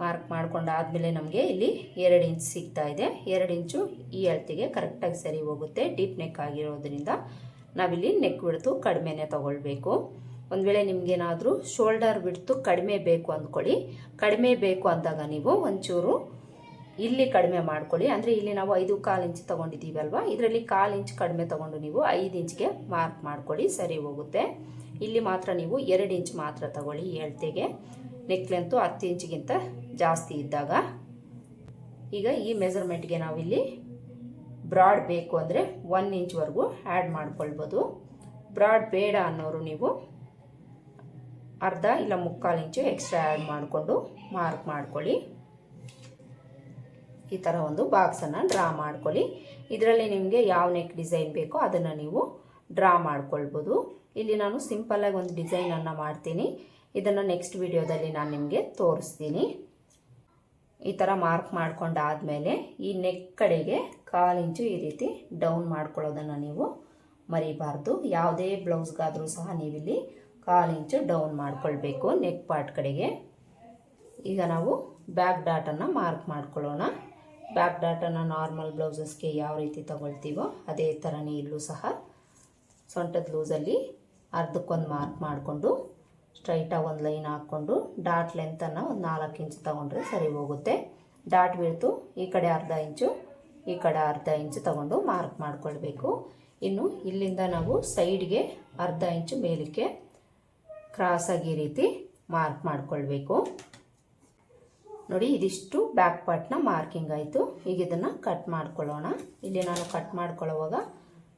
ಮಾರ್ಕ್ ಮಾಡ್ಕೊಂಡಾದಮೇಲೆ ನಮಗೆ ಇಲ್ಲಿ ಎರಡು ಇಂಚ್ ಸಿಗ್ತಾ ಇದೆ. ಎರಡು ಇಂಚು ಈ ಅಳತೆಗೆ ಕರೆಕ್ಟಾಗಿ ಸರಿ ಹೋಗುತ್ತೆ. ಡೀಪ್ ನೆಕ್ ಆಗಿರೋದ್ರಿಂದ ನಾವಿಲ್ಲಿ ನೆಕ್ ಬಿಡ್ತು ಕಡಿಮೆನೇ ತಗೊಳ್ಬೇಕು. ಒಂದು ವೇಳೆ ನಿಮಗೇನಾದರೂ ಶೋಲ್ಡರ್ ಬಿಡ್ತು ಕಡಿಮೆ ಬೇಕು ಅಂದ್ಕೊಳ್ಳಿ. ಕಡಿಮೆ ಬೇಕು ಅಂದಾಗ ನೀವು ಒಂಚೂರು ಇಲ್ಲಿ ಕಡಿಮೆ ಮಾಡ್ಕೊಳ್ಳಿ. ಅಂದರೆ ಇಲ್ಲಿ ನಾವು ಐದು ಕಾಲು ಇಂಚ್ ಅಲ್ವಾ? ಇದರಲ್ಲಿ ಕಾಲು ಇಂಚ್ ಕಡಿಮೆ ತೊಗೊಂಡು ನೀವು ಐದು ಇಂಚ್ಗೆ ಮಾರ್ಕ್ ಮಾಡ್ಕೊಳ್ಳಿ. ಸರಿ ಹೋಗುತ್ತೆ. ಇಲ್ಲಿ ಮಾತ್ರ ನೀವು ಎರಡು ಇಂಚ್ ಮಾತ್ರ ತಗೊಳ್ಳಿ ನೆಕ್ ಲೆಂತು ಹತ್ತು ಇಂಚ್ಗಿಂತ ಜಾಸ್ತಿ ಇದ್ದಾಗ. ಈಗ ಈ ಮೆಸರ್ಮೆಂಟ್ಗೆ ನಾವಿಲ್ಲಿ ಬ್ರಾಡ್ ಬೇಕು ಅಂದರೆ ಒನ್ ಇಂಚ್ವರೆಗೂ ಆ್ಯಡ್ ಮಾಡ್ಕೊಳ್ಬೋದು. ಬ್ರಾಡ್ ಬೇಡ ಅನ್ನೋರು ನೀವು ಅರ್ಧ ಇಲ್ಲ ಮುಕ್ಕಾಲು ಇಂಚು ಎಕ್ಸ್ಟ್ರಾ ಆ್ಯಡ್ ಮಾಡಿಕೊಂಡು ಮಾರ್ಕ್ ಮಾಡ್ಕೊಳ್ಳಿ. ಈ ಥರ ಒಂದು ಬಾಕ್ಸನ್ನು ಡ್ರಾ ಮಾಡ್ಕೊಳ್ಳಿ. ಇದರಲ್ಲಿ ನಿಮಗೆ ಯಾವ ನೆಕ್ ಡಿಸೈನ್ ಬೇಕೋ ಅದನ್ನು ನೀವು ಡ್ರಾ ಮಾಡ್ಕೊಳ್ಬೋದು. ಇಲ್ಲಿ ನಾನು ಸಿಂಪಲ್ಲಾಗಿ ಒಂದು ಡಿಸೈನನ್ನು ಮಾಡ್ತೀನಿ. ಇದನ್ನು ನೆಕ್ಸ್ಟ್ ವಿಡಿಯೋದಲ್ಲಿ ನಾನು ನಿಮಗೆ ತೋರಿಸ್ತೀನಿ. ಈ ಥರ ಮಾರ್ಕ್ ಮಾಡ್ಕೊಂಡಾದಮೇಲೆ ಈ ನೆಕ್ ಕಡೆಗೆ ಕಾಲು ಇಂಚು ಈ ರೀತಿ ಡೌನ್ ಮಾಡ್ಕೊಳ್ಳೋದನ್ನು ನೀವು ಮರಿಬಾರ್ದು. ಯಾವುದೇ ಬ್ಲೌಸ್ಗಾದರೂ ಸಹ ನೀವಿಲ್ಲಿ ಕಾಲು ಇಂಚು ಡೌನ್ ಮಾಡ್ಕೊಳ್ಬೇಕು ನೆಕ್ ಪಾರ್ಟ್ ಕಡೆಗೆ. ಈಗ ನಾವು ಬ್ಯಾಕ್ ಡಾಟನ್ನು ಮಾರ್ಕ್ ಮಾಡ್ಕೊಳ್ಳೋಣ. ಬ್ಯಾಕ್ ಡಾಟನ್ನು ನಾರ್ಮಲ್ ಬ್ಲೌಸಸ್ಗೆ ಯಾವ ರೀತಿ ತಗೊಳ್ತೀವೋ ಅದೇ ಥರನೇ ಇಲ್ಲೂ ಸಹ ಸೊಂಟದ ಲೂಸಲ್ಲಿ ಅರ್ಧಕ್ಕೊಂದು ಮಾರ್ಕ್ ಮಾಡಿಕೊಂಡು ಸ್ಟ್ರೈಟಾಗಿ ಒಂದು ಲೈನ್ ಹಾಕ್ಕೊಂಡು ಡಾಟ್ ಲೆಂತನ್ನು ಒಂದು ನಾಲ್ಕು ಇಂಚು ತೊಗೊಂಡ್ರೆ ಸರಿ ಹೋಗುತ್ತೆ. ಡಾಟ್ ಬೀಳ್ತು, ಈ ಕಡೆ ಅರ್ಧ ಇಂಚು, ಈ ಕಡೆ ಅರ್ಧ ಇಂಚು ತಗೊಂಡು ಮಾರ್ಕ್ ಮಾಡಿಕೊಳ್ಬೇಕು. ಇನ್ನು ಇಲ್ಲಿಂದ ನಾವು ಸೈಡ್ಗೆ ಅರ್ಧ ಇಂಚು ಮೇಲಕ್ಕೆ ಕ್ರಾಸಾಗಿ ರೀತಿ ಮಾರ್ಕ್ ಮಾಡ್ಕೊಳ್ಬೇಕು. ನೋಡಿ, ಇದಿಷ್ಟು ಬ್ಯಾಕ್ ಪಾರ್ಟ್ನ ಮಾರ್ಕಿಂಗ್ ಆಯಿತು. ಈಗ ಇದನ್ನು ಕಟ್ ಮಾಡ್ಕೊಳ್ಳೋಣ. ಇಲ್ಲಿ ನಾನು ಕಟ್ ಮಾಡ್ಕೊಳ್ಳೋವಾಗ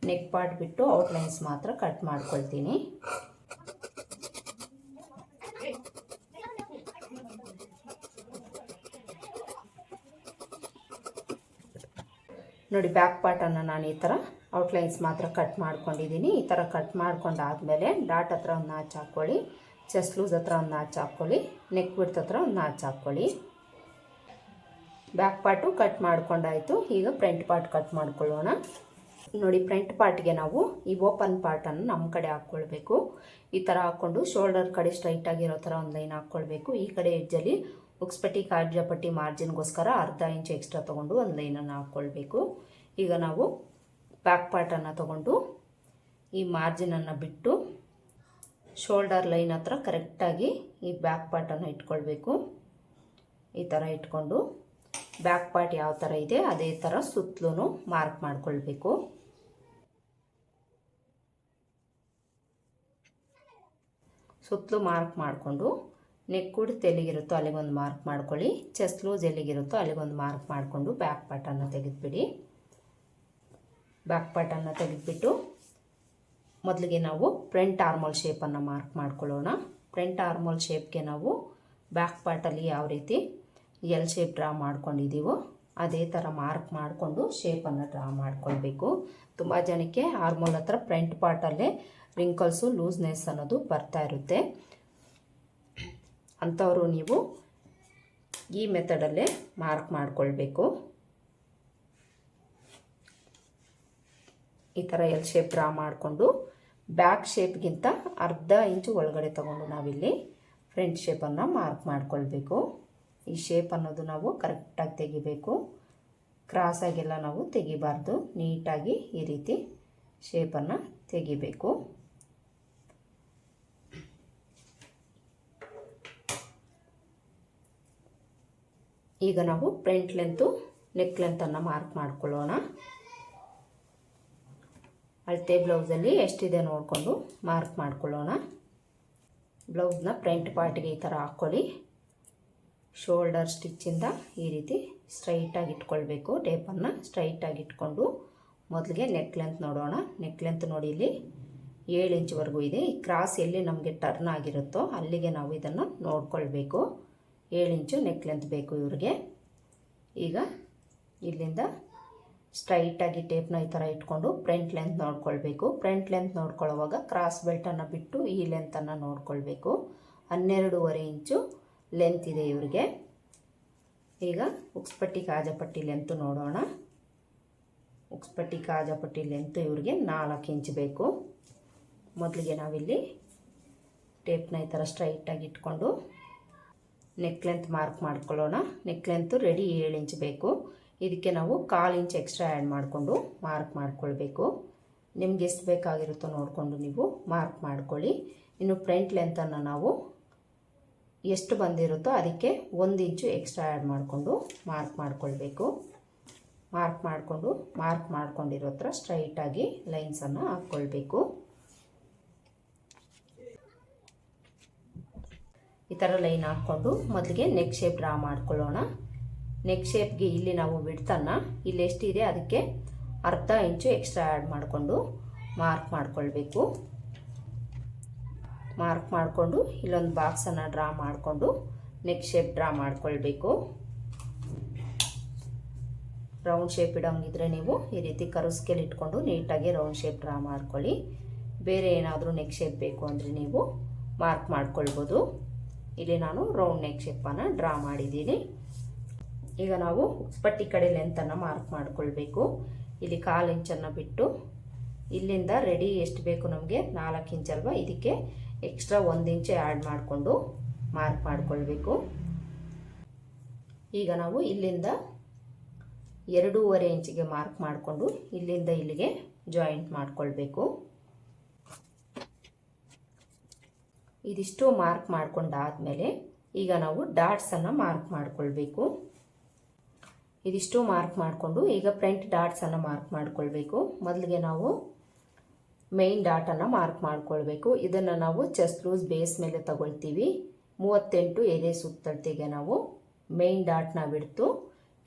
ನೆಕ್ ಪಾರ್ಟ್ ಬಿಟ್ಟು ಔಟ್ಲೈನ್ಸ್ ಮಾತ್ರ ಕಟ್ ಮಾಡ್ಕೊಳ್ತೀನಿ. ನೋಡಿ ಬ್ಯಾಕ್ ಪಾರ್ಟನ್ನು ನಾನು ಈ ಥರ ಔಟ್ಲೈನ್ಸ್ ಮಾತ್ರ ಕಟ್ ಮಾಡ್ಕೊಂಡಿದ್ದೀನಿ ಈ ಥರ ಕಟ್ ಮಾಡ್ಕೊಂಡಾದಮೇಲೆ ಡಾಟ್ ಹತ್ರ ಒಂದು ನಾಚ್ ಹಾಕ್ಕೊಳ್ಳಿ. ಚೆಸ್ಟ್ ಲೂಸ್ ಹತ್ರ ಒಂದು ನಾಚ್ ಹಾಕ್ಕೊಳ್ಳಿ. ನೆಕ್ ಬಿಡ್ತ ಹತ್ರ ಒಂದು ನಾಚ್ ಹಾಕ್ಕೊಳ್ಳಿ. ಬ್ಯಾಕ್ ಪಾರ್ಟು ಕಟ್ ಮಾಡ್ಕೊಂಡಾಯಿತು. ಈಗ ಫ್ರಂಟ್ ಪಾರ್ಟ್ ಕಟ್ ಮಾಡ್ಕೊಳ್ಳೋಣ. ನೋಡಿ ಫ್ರಂಟ್ ಪಾರ್ಟ್ಗೆ ನಾವು ಈ ಓಪನ್ ಪಾರ್ಟನ್ನು ನಮ್ಮ ಕಡೆ ಹಾಕ್ಕೊಳ್ಬೇಕು. ಈ ಥರ ಹಾಕ್ಕೊಂಡು ಶೋಲ್ಡರ್ ಕಡೆ ಸ್ಟ್ರೈಟ್ ಆಗಿರೋ ಥರ ಒಂದು ಲೈನ್ ಹಾಕ್ಕೊಳ್ಬೇಕು. ಈ ಕಡೆ ಎಡ್ಜಲ್ಲಿ ಉಕ್ಸ್ಪಟ್ಟಿ ಕಾಜಪಟ್ಟಿ ಮಾರ್ಜಿನ್ಗೋಸ್ಕರ ಅರ್ಧ ಇಂಚು ಎಕ್ಸ್ಟ್ರಾ ತೊಗೊಂಡು ಒಂದು ಲೈನನ್ನು ಹಾಕ್ಕೊಳ್ಬೇಕು. ಈಗ ನಾವು ಬ್ಯಾಕ್ ಪಾರ್ಟನ್ನು ತೊಗೊಂಡು ಈ ಮಾರ್ಜಿನನ್ನು ಬಿಟ್ಟು ಶೋಲ್ಡರ್ ಲೈನ್ ಹತ್ರ ಕರೆಕ್ಟಾಗಿ ಈ ಬ್ಯಾಕ್ ಪಾರ್ಟನ್ನು ಇಟ್ಕೊಳ್ಬೇಕು. ಈ ಥರ ಇಟ್ಕೊಂಡು ಬ್ಯಾಕ್ ಪಾರ್ಟ್ ಯಾವ ಥರ ಇದೆ, ಅದೇ ಥರ ಸುತ್ತಲೂ ಮಾರ್ಕ್ ಮಾಡ್ಕೊಳ್ಬೇಕು. ಸುತ್ತಲೂ ಮಾರ್ಕ್ ಮಾಡಿಕೊಂಡು ನೆಕ್ ಕೂಡ ಎಲ್ಲಿಗಿರುತ್ತೋ ಅಲ್ಲಿಗೊಂದು ಮಾರ್ಕ್ ಮಾಡ್ಕೊಳ್ಳಿ, ಚೆಸ್ಟ್ ಲೂಸ್ ಎಲ್ಲಿಗಿರುತ್ತೋ ಅಲ್ಲಿಗೊಂದು ಮಾರ್ಕ್ ಮಾಡಿಕೊಂಡು ಬ್ಯಾಕ್ ಪಾರ್ಟನ್ನು ತೆಗೆದುಬಿಡಿ. ಬ್ಯಾಕ್ ಪಾರ್ಟನ್ನು ತೆಗೆದುಬಿಟ್ಟು ಮೊದಲಿಗೆ ನಾವು ಫ್ರಂಟ್ ಆರ್ಮೋಲ್ ಶೇಪನ್ನು ಮಾರ್ಕ್ ಮಾಡ್ಕೊಳ್ಳೋಣ. ಫ್ರಂಟ್ ಆರ್ಮೋಲ್ ಶೇಪ್ಗೆ ನಾವು ಬ್ಯಾಕ್ ಪಾರ್ಟಲ್ಲಿ ಯಾವ ರೀತಿ ಎಲ್ ಶೇಪ್ ಡ್ರಾ ಮಾಡ್ಕೊಂಡಿದ್ದೀವೋ, ಅದೇ ಥರ ಮಾರ್ಕ್ ಮಾಡಿಕೊಂಡು ಶೇಪನ್ನು ಡ್ರಾ ಮಾಡ್ಕೊಳ್ಬೇಕು. ತುಂಬ ಜನಕ್ಕೆ ಆರ್ಮೋಲ್ ಹತ್ರ ಫ್ರಂಟ್ ಪಾರ್ಟಲ್ಲೇ ರಿಂಕಲ್ಸು ಲೂಸ್ನೆಸ್ ಅನ್ನೋದು ಬರ್ತಾ ಇರುತ್ತೆ. ಅಂಥವರು ನೀವು ಈ ಮೆಥಡಲ್ಲೇ ಮಾರ್ಕ್ ಮಾಡಿಕೊಳ್ಬೇಕು. ಈ ಥರ ಎಲ್ ಶೇಪ್ ಡ್ರಾ ಮಾಡಿಕೊಂಡು ಬ್ಯಾಕ್ ಶೇಪ್ಗಿಂತ ಅರ್ಧ ಇಂಚು ಒಳಗಡೆ ತಗೊಂಡು ನಾವಿಲ್ಲಿ ಫ್ರಂಟ್ ಶೇಪನ್ನು ಮಾರ್ಕ್ ಮಾಡ್ಕೊಳ್ಬೇಕು. ಈ ಶೇಪ್ ಅನ್ನೋದು ನಾವು ಕರೆಕ್ಟಾಗಿ ತೆಗಿಬೇಕು. ಕ್ರಾಸಾಗೆಲ್ಲ ನಾವು ತೆಗಿಬಾರ್ದು. ನೀಟಾಗಿ ಈ ರೀತಿ ಶೇಪನ್ನು ತೆಗಿಬೇಕು. ಈಗ ನಾವು ಫ್ರಂಟ್ ಲೆಂತು ನೆಕ್ ಲೆಂತನ್ನು ಮಾರ್ಕ್ ಮಾಡ್ಕೊಳ್ಳೋಣ. ಅಳತೆ ಬ್ಲೌಸಲ್ಲಿ ಎಷ್ಟಿದೆ ನೋಡಿಕೊಂಡು ಮಾರ್ಕ್ ಮಾಡ್ಕೊಳ್ಳೋಣ. ಬ್ಲೌಸ್ನ ಪ್ರಿಂಟ್ ಪಾರ್ಟಿಗೆ ಈ ಥರ ಹಾಕ್ಕೊಳ್ಳಿ. ಶೋಲ್ಡರ್ ಸ್ಟಿಚ್ಚಿಂದ ಈ ರೀತಿ ಸ್ಟ್ರೈಟಾಗಿ ಇಟ್ಕೊಳ್ಬೇಕು. ಟೇಪನ್ನು ಸ್ಟ್ರೈಟಾಗಿ ಇಟ್ಕೊಂಡು ಮೊದಲಿಗೆ ನೆಕ್ ಲೆಂತ್ ನೋಡೋಣ. ನೆಕ್ ಲೆಂತ್ ನೋಡಿ ಇಲ್ಲಿ ಏಳು ಇಂಚ್ವರೆಗೂ ಇದೆ. ಈ ಕ್ರಾಸ್ ಎಲ್ಲಿ ನಮಗೆ ಟರ್ನ್ ಆಗಿರುತ್ತೋ ಅಲ್ಲಿಗೆ ನಾವು ಇದನ್ನು ನೋಡ್ಕೊಳ್ಬೇಕು. ಏಳು ಇಂಚು ನೆಕ್ ಲೆಂತ್ ಬೇಕು ಇವ್ರಿಗೆ. ಈಗ ಇಲ್ಲಿಂದ ಸ್ಟ್ರೈಟಾಗಿ ಟೇಪ್ನ ಈ ಥರ ಇಟ್ಕೊಂಡು ಫ್ರಂಟ್ ಲೆಂತ್ ನೋಡ್ಕೊಳ್ಬೇಕು. ಫ್ರಂಟ್ ಲೆಂತ್ ನೋಡ್ಕೊಳ್ಳೋವಾಗ ಕ್ರಾಸ್ ಬೆಲ್ಟನ್ನು ಬಿಟ್ಟು ಈ ಲೆಂತನ್ನು ನೋಡ್ಕೊಳ್ಬೇಕು. ಹನ್ನೆರಡೂವರೆ ಇಂಚು ಲೆಂತ್ ಇದೆ ಇವರಿಗೆ. ಈಗ ಉಕ್ಸ್ಪಟ್ಟಿ ಕಾಜಪಟ್ಟಿ ಲೆಂತ್ ನೋಡೋಣ. ಉಕ್ಸ್ಪಟ್ಟಿ ಕಾಜಪಟ್ಟಿ ಲೆಂತ್ ಇವ್ರಿಗೆ ನಾಲ್ಕು ಇಂಚ್ ಬೇಕು. ಮೊದಲಿಗೆ ನಾವಿಲ್ಲಿ ಟೇಪ್ನ ಈ ಥರ ಸ್ಟ್ರೈಟಾಗಿ ಇಟ್ಕೊಂಡು ನೆಕ್ ಲೆಂತ್ ಮಾರ್ಕ್ ಮಾಡ್ಕೊಳ್ಳೋಣ. ನೆಕ್ ಲೆಂತ್ ರೆಡಿ ಏಳು ಇಂಚ್ ಬೇಕು. ಇದಕ್ಕೆ ನಾವು ಕಾಲು ಇಂಚ್ ಎಕ್ಸ್ಟ್ರಾ ಆ್ಯಡ್ ಮಾಡಿಕೊಂಡು ಮಾರ್ಕ್ ಮಾಡ್ಕೊಳ್ಬೇಕು. ನಿಮ್ಗೆ ಎಷ್ಟು ಬೇಕಾಗಿರುತ್ತೋ ನೋಡಿಕೊಂಡು ನೀವು ಮಾರ್ಕ್ ಮಾಡ್ಕೊಳ್ಳಿ. ಇನ್ನು ಫ್ರಂಟ್ ಲೆಂತನ್ನು ನಾವು ಎಷ್ಟು ಬಂದಿರುತ್ತೋ ಅದಕ್ಕೆ ಒಂದು ಇಂಚು ಎಕ್ಸ್ಟ್ರಾ ಆ್ಯಡ್ ಮಾಡಿಕೊಂಡು ಮಾರ್ಕ್ ಮಾಡ್ಕೊಳ್ಬೇಕು. ಮಾರ್ಕ್ ಮಾಡಿಕೊಂಡು ಮಾರ್ಕ್ ಮಾಡ್ಕೊಂಡಿರೋ ಹತ್ರ ಸ್ಟ್ರೈಟಾಗಿ ಲೈನ್ಸನ್ನು ಹಾಕ್ಕೊಳ್ಬೇಕು. ಈ ಥರ ಲೈನ್ ಹಾಕ್ಕೊಂಡು ಮೊದಲಿಗೆ ನೆಕ್ ಶೇಪ್ ಡ್ರಾ ಮಾಡ್ಕೊಳ್ಳೋಣ. ನೆಕ್ ಶೇಪ್ಗೆ ಇಲ್ಲಿ ನಾವು ಬಿಡ್ತನ್ನು ಇಲ್ಲಿ ಎಷ್ಟಿದೆ ಅದಕ್ಕೆ ಅರ್ಧ ಇಂಚು ಎಕ್ಸ್ಟ್ರಾ ಆ್ಯಡ್ ಮಾಡಿಕೊಂಡು ಮಾರ್ಕ್ ಮಾಡ್ಕೊಳ್ಬೇಕು. ಮಾರ್ಕ್ ಮಾಡಿಕೊಂಡು ಇಲ್ಲೊಂದು ಬಾಕ್ಸನ್ನು ಡ್ರಾ ಮಾಡಿಕೊಂಡು ನೆಕ್ ಶೇಪ್ ಡ್ರಾ ಮಾಡಿಕೊಳ್ಬೇಕು. ರೌಂಡ್ ಶೇಪ್ ಇಡೋಂಗಿದ್ರೆ ನೀವು ಈ ರೀತಿ ಕರುಸ್ಕೆಲ್ ಇಟ್ಕೊಂಡು ನೀಟಾಗಿ ರೌಂಡ್ ಶೇಪ್ ಡ್ರಾ ಮಾಡ್ಕೊಳ್ಳಿ. ಬೇರೆ ಏನಾದರೂ ನೆಕ್ ಶೇಪ್ ಬೇಕು ಅಂದರೆ ನೀವು ಮಾರ್ಕ್ ಮಾಡ್ಕೊಳ್ಬೋದು. ಇಲ್ಲಿ ನಾನು ರೌಂಡ್ ನೆಕ್ ಶೇಪನ್ನು ಡ್ರಾ ಮಾಡಿದ್ದೀನಿ. ಈಗ ನಾವು ಪಟ್ಟಿ ಕಡೆ ಲೆಂತನ್ನು ಮಾರ್ಕ್ ಮಾಡ್ಕೊಳ್ಬೇಕು. ಇಲ್ಲಿ ಕಾಲು ಇಂಚನ್ನು ಬಿಟ್ಟು ಇಲ್ಲಿಂದ ರೆಡಿ ಎಷ್ಟು ಬೇಕು ನಮಗೆ? ನಾಲ್ಕು ಇಂಚಲ್ವ ಇದಕ್ಕೆ ಎಕ್ಸ್ಟ್ರಾ ಒಂದು ಇಂಚೆ ಆ್ಯಡ್ ಮಾಡಿಕೊಂಡು ಮಾರ್ಕ್ ಮಾಡಿಕೊಳ್ಬೇಕು. ಈಗ ನಾವು ಇಲ್ಲಿಂದ ಎರಡೂವರೆ ಇಂಚಿಗೆ ಮಾರ್ಕ್ ಮಾಡಿಕೊಂಡು ಇಲ್ಲಿಂದ ಇಲ್ಲಿಗೆ ಜಾಯಿಂಟ್ ಮಾಡಿಕೊಳ್ಬೇಕು. ಇದಿಷ್ಟು ಮಾರ್ಕ್ ಮಾಡಿಕೊಂಡಾದ್ಮೇಲೆ ಈಗ ನಾವು ಡಾಟ್ಸನ್ನು ಮಾರ್ಕ್ ಮಾಡಿಕೊಳ್ಬೇಕು. ಇದಿಷ್ಟು ಮಾರ್ಕ್ ಮಾಡಿಕೊಂಡು ಈಗ ಫ್ರಂಟ್ ಡಾಟ್ಸನ್ನು ಮಾರ್ಕ್ ಮಾಡಿಕೊಳ್ಬೇಕು. ಮೊದಲಿಗೆ ನಾವು ಮೈನ್ ಡಾಟನ್ನು ಮಾರ್ಕ್ ಮಾಡ್ಕೊಳ್ಬೇಕು. ಇದನ್ನು ನಾವು ಚೆಸ್ಟ್ ಲೂಸ್ ಬೇಸ್ ಮೇಲೆ ತಗೊಳ್ತೀವಿ. ಮೂವತ್ತೆಂಟು ಎದೆ ಸುತ್ತಳತೆಗೆ ನಾವು ಮೇನ್ ಡಾಟ್ನ ಬಿಡ್ತು.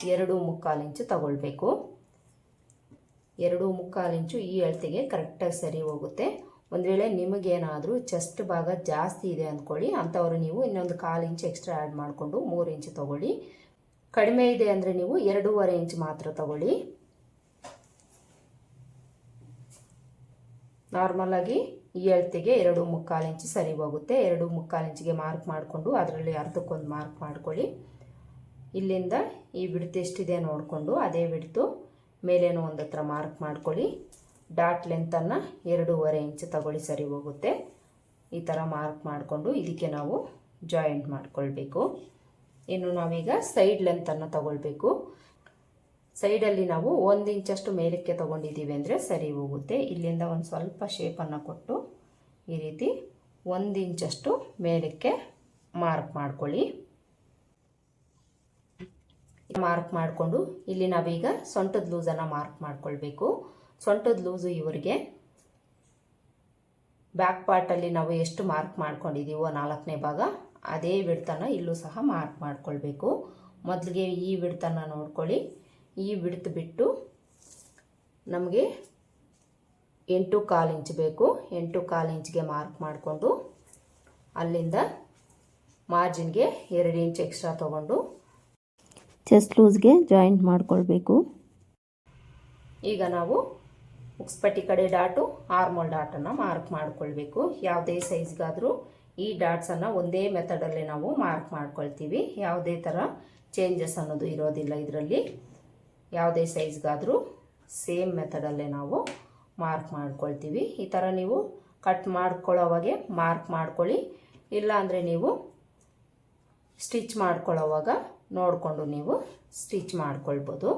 ಎರಡು ಮುಕ್ಕಾಲು ಇಂಚು ತಗೊಳ್ಬೇಕು. ಎರಡು ಮುಕ್ಕಾಲು ಇಂಚು ಈ ಅಳತೆಗೆ ಕರೆಕ್ಟಾಗಿ ಸರಿ ಹೋಗುತ್ತೆ. ಒಂದು ವೇಳೆ ನಿಮಗೇನಾದರೂ ಚೆಸ್ಟ್ ಭಾಗ ಜಾಸ್ತಿ ಇದೆ ಅಂದ್ಕೊಳ್ಳಿ ಅಂಥವ್ರು ನೀವು ಇನ್ನೊಂದು ಕಾಲು ಇಂಚು ಎಕ್ಸ್ಟ್ರಾ ಆ್ಯಡ್ ಮಾಡಿಕೊಂಡು ಮೂರು ಇಂಚು ತೊಗೊಳ್ಳಿ. ಕಡಿಮೆ ಇದೆ ಅಂದರೆ ನೀವು ಎರಡೂವರೆ ಇಂಚ್ ಮಾತ್ರ ತಗೊಳ್ಳಿ. ನಾರ್ಮಲಾಗಿ ಈ ಅಳತೆಗೆ ಎರಡು ಮುಕ್ಕಾಲು ಇಂಚು ಸರಿ ಹೋಗುತ್ತೆ. ಎರಡು ಮುಕ್ಕಾಲು ಇಂಚಿಗೆ ಮಾರ್ಕ್ ಮಾಡಿಕೊಂಡು ಅದರಲ್ಲಿ ಅರ್ಧಕ್ಕೊಂದು ಮಾರ್ಕ್ ಮಾಡ್ಕೊಳ್ಳಿ. ಇಲ್ಲಿಂದ ಈ ಬಿಡ್ತು ಎಷ್ಟಿದೆ ನೋಡಿಕೊಂಡು ಅದೇ ಬಿಡ್ತು ಮೇಲೇನೋ ಒಂದು ಹತ್ರ ಮಾರ್ಕ್ ಮಾಡ್ಕೊಳ್ಳಿ. ಡಾಟ್ ಲೆಂತನ್ನು ಎರಡೂವರೆ ಇಂಚು ತಗೊಳ್ಳಿ ಸರಿ ಹೋಗುತ್ತೆ. ಈ ಥರ ಮಾರ್ಕ್ ಮಾಡಿಕೊಂಡು ಇದಕ್ಕೆ ನಾವು ಜಾಯಿಂಟ್ ಮಾಡಿಕೊಳ್ಬೇಕು. ಇನ್ನು ನಾವೀಗ ಸೈಡ್ ಲೆಂತನ್ನು ತಗೊಳ್ಬೇಕು. ಸೈಡಲ್ಲಿ ನಾವು ಒಂದು ಇಂಚಷ್ಟು ಮೇಲಕ್ಕೆ ತೊಗೊಂಡಿದ್ದೀವಿ ಅಂದರೆ ಸರಿ ಹೋಗುತ್ತೆ. ಇಲ್ಲಿಂದ ಒಂದು ಸ್ವಲ್ಪ ಶೇಪನ್ನು ಕೊಟ್ಟು ಈ ರೀತಿ ಒಂದು ಇಂಚಷ್ಟು ಮೇಲಕ್ಕೆ ಮಾರ್ಕ್ ಮಾಡ್ಕೊಳ್ಳಿ. ಮಾರ್ಕ್ ಮಾಡಿಕೊಂಡು ಇಲ್ಲಿ ನಾವೀಗ ಸೊಂಟದ ಲೂಸನ್ನು ಮಾರ್ಕ್ ಮಾಡ್ಕೊಳ್ಬೇಕು. ಸೊಂಟದ ಲೂಸು ಇವರಿಗೆ ಬ್ಯಾಕ್ ಪಾರ್ಟಲ್ಲಿ ನಾವು ಎಷ್ಟು ಮಾರ್ಕ್ ಮಾಡ್ಕೊಂಡಿದ್ದೀವೋ ನಾಲ್ಕನೇ ಭಾಗ ಅದೇ ಬಿಡ್ತನ ಇಲ್ಲೂ ಸಹ ಮಾರ್ಕ್ ಮಾಡ್ಕೊಳ್ಬೇಕು. ಮೊದಲಿಗೆ ಈ ಬಿಡ್ತನ ನೋಡ್ಕೊಳ್ಳಿ. ಈ ಬಿಡ್ತು ಬಿಟ್ಟು ನಮಗೆ ಎಂಟು ಕಾಲು ಇಂಚ್ ಬೇಕು. ಎಂಟು ಕಾಲು ಇಂಚ್ಗೆ ಮಾರ್ಕ್ ಮಾಡಿಕೊಂಡು ಅಲ್ಲಿಂದ ಮಾರ್ಜಿನ್ಗೆ ಎರಡು ಇಂಚ್ ಎಕ್ಸ್ಟ್ರಾ ತೊಗೊಂಡು ಚೆಸ್ಟ್ ಲೂಸ್ಗೆ ಜಾಯಿಂಟ್ ಮಾಡಿಕೊಳ್ಬೇಕು. ಈಗ ನಾವು ಉಕ್ಸ್ಪಟ್ಟಿ ಕಡೆ ಡಾಟು ಆರ್ಮೋಲ್ ಡಾಟನ್ನು ಮಾರ್ಕ್ ಮಾಡಿಕೊಳ್ಬೇಕು. ಯಾವುದೇ ಸೈಜ್ಗಾದರೂ ಈ ಡಾಟ್ಸನ್ನು ಒಂದೇ ಮೆಥಡಲ್ಲಿ ನಾವು ಮಾರ್ಕ್ ಮಾಡ್ಕೊಳ್ತೀವಿ. ಯಾವುದೇ ಥರ ಚೇಂಜಸ್ ಅನ್ನೋದು ಇರೋದಿಲ್ಲ ಇದರಲ್ಲಿ. ಯಾವುದೇ ಸೈಜ್ಗಾದರೂ ಸೇಮ್ ಮೆಥಡಲ್ಲೇ ನಾವು ಮಾರ್ಕ್ ಮಾಡ್ಕೊಳ್ತೀವಿ. ಈ ಥರ ನೀವು ಕಟ್ ಮಾಡ್ಕೊಳ್ಳೋವಾಗೆ ಮಾರ್ಕ್ ಮಾಡ್ಕೊಳ್ಳಿ. ಇಲ್ಲಾಂದರೆ ನೀವು ಸ್ಟಿಚ್ ಮಾಡ್ಕೊಳ್ಳೋವಾಗ ನೋಡಿಕೊಂಡು ನೀವು ಸ್ಟಿಚ್ ಮಾಡ್ಕೊಳ್ಬೋದು.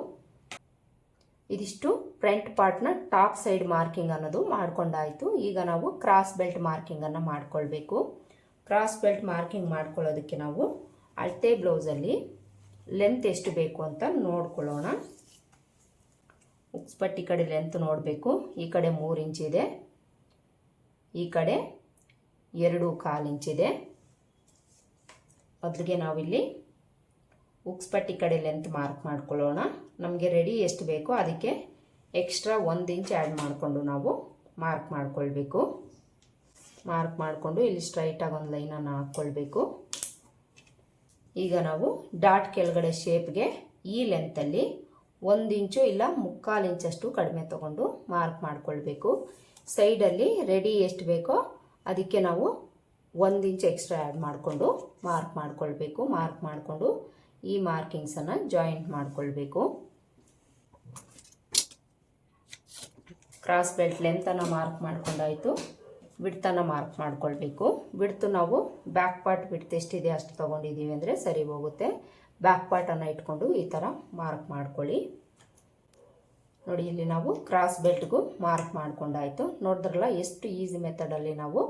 ಇದಿಷ್ಟು ಫ್ರಂಟ್ ಪಾರ್ಟ್ನ ಟಾಪ್ ಸೈಡ್ ಮಾರ್ಕಿಂಗ್ ಅನ್ನೋದು ಮಾಡ್ಕೊಂಡಾಯಿತು. ಈಗ ನಾವು ಕ್ರಾಸ್ ಬೆಲ್ಟ್ ಮಾರ್ಕಿಂಗನ್ನು ಮಾಡ್ಕೊಳ್ಬೇಕು. ಕ್ರಾಸ್ ಬೆಲ್ಟ್ ಮಾರ್ಕಿಂಗ್ ಮಾಡ್ಕೊಳ್ಳೋದಕ್ಕೆ ನಾವು ಅಳತೆ ಬ್ಲೌಸಲ್ಲಿ ಲೆಂತ್ ಎಷ್ಟು ಬೇಕು ಅಂತ ನೋಡ್ಕೊಳ್ಳೋಣ. ಉಕ್ಸ್ಪಟ್ಟಿ ಕಡೆ ಲೆಂತ್ ನೋಡಬೇಕು. ಈ ಕಡೆ ಮೂರು ಇಂಚಿದೆ ಈ ಕಡೆ ಎರಡು ಕಾಲು ಇಂಚಿದೆ ಮೊದಲಿಗೆ ನಾವಿಲ್ಲಿ ಉಕ್ಸ್ಪಟ್ಟಿ ಕಡೆ ಲೆಂತ್ ಮಾರ್ಕ್ ಮಾಡ್ಕೊಳ್ಳೋಣ. ನಮಗೆ ರೆಡಿ ಎಷ್ಟು ಬೇಕೋ ಅದಕ್ಕೆ ಎಕ್ಸ್ಟ್ರಾ ಒಂದು ಇಂಚ್ ಆ್ಯಡ್ ಮಾಡಿಕೊಂಡು ನಾವು ಮಾರ್ಕ್ ಮಾಡ್ಕೊಳ್ಬೇಕು. ಮಾರ್ಕ್ ಮಾಡಿಕೊಂಡು ಇಲ್ಲಿ ಸ್ಟ್ರೈಟಾಗಿ ಒಂದು ಲೈನನ್ನು ಹಾಕ್ಕೊಳ್ಬೇಕು. ಈಗ ನಾವು ಡಾಟ್ ಕೆಳಗಡೆ ಶೇಪ್ಗೆ ಈ ಲೆಂತಲ್ಲಿ ಒಂದು ಇಂಚು ಇಲ್ಲ, ಮುಕ್ಕಾಲು ಇಂಚಷ್ಟು ಕಡಿಮೆ ತಗೊಂಡು ಮಾರ್ಕ್ ಮಾಡ್ಕೊಳ್ಬೇಕು. ಸೈಡಲ್ಲಿ ರೆಡಿ ಎಷ್ಟು ಬೇಕೋ ಅದಕ್ಕೆ ನಾವು ಒಂದು ಇಂಚು ಎಕ್ಸ್ಟ್ರಾ ಆ್ಯಡ್ ಮಾಡಿಕೊಂಡು ಮಾರ್ಕ್ ಮಾಡ್ಕೊಳ್ಬೇಕು. ಮಾರ್ಕ್ ಮಾಡಿಕೊಂಡು ಈ ಮಾರ್ಕಿಂಗ್ಸನ್ನು ಜಾಯಿಂಟ್ ಮಾಡ್ಕೊಳ್ಬೇಕು. ಕ್ರಾಸ್ ಬೆಲ್ಟ್ ಲೆಂತನ್ನು ಮಾರ್ಕ್ ಮಾಡ್ಕೊಂಡಾಯಿತು. ಬಿಡ್ತನ ಮಾರ್ಕ್ ಮಾಡ್ಕೊಳ್ಬೇಕು. ಬಿಡ್ತು ನಾವು ಬ್ಯಾಕ್ ಪಾರ್ಟ್ ಬಿಡ್ತು ಎಷ್ಟಿದೆ ಅಷ್ಟು ತೊಗೊಂಡಿದ್ದೀವಿ ಅಂದರೆ ಸರಿ ಹೋಗುತ್ತೆ. ಬ್ಯಾಕ್ ಪಾರ್ಟನ್ನು ಇಟ್ಕೊಂಡು ಈ ಥರ ಮಾರ್ಕ್ ಮಾಡ್ಕೊಳ್ಳಿ. ನೋಡಿ, ಇಲ್ಲಿ ನಾವು ಕ್ರಾಸ್ ಬೆಲ್ಟ್ಗೂ ಮಾರ್ಕ್ ಮಾಡ್ಕೊಂಡಾಯಿತು. ನೋಡಿದ್ರಲ್ಲ, ಎಷ್ಟು ಈಸಿ ಮೆಥಡಲ್ಲಿ ನಾವು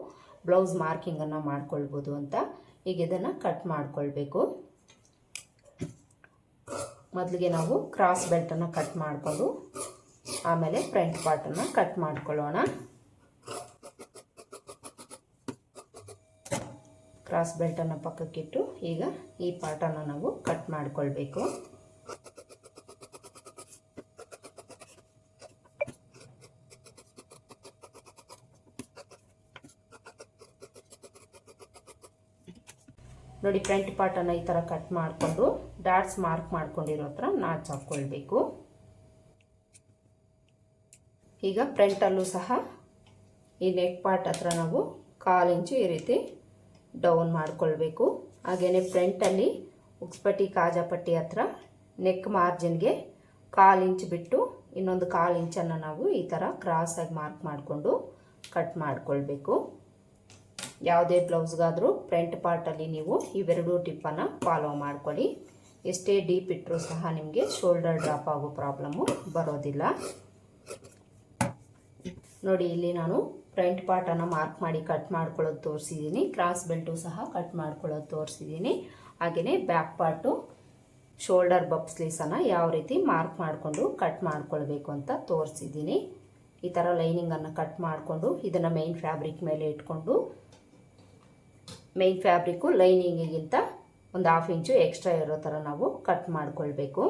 ಬ್ಲೌಸ್ ಮಾರ್ಕಿಂಗನ್ನು ಮಾಡ್ಕೊಳ್ಬೋದು ಅಂತ. ಈಗ ಇದನ್ನು ಕಟ್ ಮಾಡ್ಕೊಳ್ಬೇಕು. ಮೊದಲಿಗೆ ನಾವು ಕ್ರಾಸ್ ಬೆಲ್ಟನ್ನು ಕಟ್ ಮಾಡಿಕೊಂಡು ಆಮೇಲೆ ಫ್ರಂಟ್ ಪಾರ್ಟನ್ನು ಕಟ್ ಮಾಡ್ಕೊಳ್ಳೋಣ. ಕ್ರಾಸ್ ಬೆಲ್ಟನ್ನು ಪಕ್ಕಕ್ಕಿಟ್ಟು ಈಗ ಈ ಪಾರ್ಟನ್ನು ನಾವು ಕಟ್ ಮಾಡಿಕೊಳ್ಬೇಕು. ನೋಡಿ ಫ್ರಂಟ್ ಪಾರ್ಟನ್ನು ಈ ಥರ ಕಟ್ ಮಾಡಿಕೊಂಡು ಡಾಟ್ಸ್ ಮಾರ್ಕ್ ಮಾಡ್ಕೊಂಡಿರೋ ಹತ್ರ ನಾಚ್ ಹಾಕ್ಕೊಳ್ಬೇಕು ಈಗ ಫ್ರಂಟಲ್ಲೂ ಸಹ ಈ ನೆಕ್ ಪಾರ್ಟ್ ಹತ್ರ ನಾವು ಕಾಲು ಇಂಚು ಈ ರೀತಿ ಡೌನ್ ಮಾಡಿಕೊಳ್ಬೇಕು. ಹಾಗೆಯೇ ಫ್ರಂಟಲ್ಲಿ ಉಕ್ಸ್ಪಟ್ಟಿ, ಕಾಜಾಪಟ್ಟಿ ಹತ್ರ ನೆಕ್ ಮಾರ್ಜಿನ್ಗೆ ಕಾಲು ಇಂಚ್ ಬಿಟ್ಟು ಇನ್ನೊಂದು ಕಾಲು ಇಂಚನ್ನು ನಾವು ಈ ಥರ ಕ್ರಾಸಾಗಿ ಮಾರ್ಕ್ ಮಾಡಿಕೊಂಡು ಕಟ್ ಮಾಡಿಕೊಳ್ಬೇಕು. ಯಾವುದೇ ಬ್ಲೌಸ್ಗಾದರೂ ಫ್ರಂಟ್ ಪಾರ್ಟಲ್ಲಿ ನೀವು ಇವೆರಡೂ ಟಿಪ್ಪನ್ನು ಫಾಲೋ ಮಾಡ್ಕೊಳ್ಳಿ. ಎಷ್ಟೇ ಡೀಪ್ ಇಟ್ಟರೂ ಸಹ ನಿಮಗೆ ಶೋಲ್ಡರ್ ಡ್ರಾಪ್ ಆಗೋ ಪ್ರಾಬ್ಲಮ್ಮು ಬರೋದಿಲ್ಲ. ನೋಡಿ, ಇಲ್ಲಿ ನಾನು ಫ್ರಂಟ್ ಪಾರ್ಟನ್ನು ಮಾರ್ಕ್ ಮಾಡಿ ಕಟ್ ಮಾಡ್ಕೊಳ್ಳೋದು ತೋರಿಸಿದ್ದೀನಿ. ಕ್ರಾಸ್ ಬೆಲ್ಟು ಸಹ ಕಟ್ ಮಾಡ್ಕೊಳ್ಳೋದು ತೋರಿಸಿದ್ದೀನಿ. ಹಾಗೆಯೇ ಬ್ಯಾಕ್ ಪಾರ್ಟು, ಶೋಲ್ಡರ್ ಬಬ್ ಸ್ಲೀವ್ಸನ್ನು ಯಾವ ರೀತಿ ಮಾರ್ಕ್ ಮಾಡಿಕೊಂಡು ಕಟ್ ಮಾಡ್ಕೊಳ್ಬೇಕು ಅಂತ ತೋರಿಸಿದ್ದೀನಿ. ಈ ಥರ ಲೈನಿಂಗನ್ನು ಕಟ್ ಮಾಡಿಕೊಂಡು ಇದನ್ನು ಮೈನ್ ಫ್ಯಾಬ್ರಿಕ್ ಮೇಲೆ ಇಟ್ಕೊಂಡು, ಮೈನ್ ಫ್ಯಾಬ್ರಿಕ್ಕು ಲೈನಿಂಗಿಗಿಂತ ಒಂದು ಹಾಫ್ ಇಂಚು ಎಕ್ಸ್ಟ್ರಾ ಇರೋ ಥರ ನಾವು ಕಟ್ ಮಾಡಿಕೊಳ್ಬೇಕು.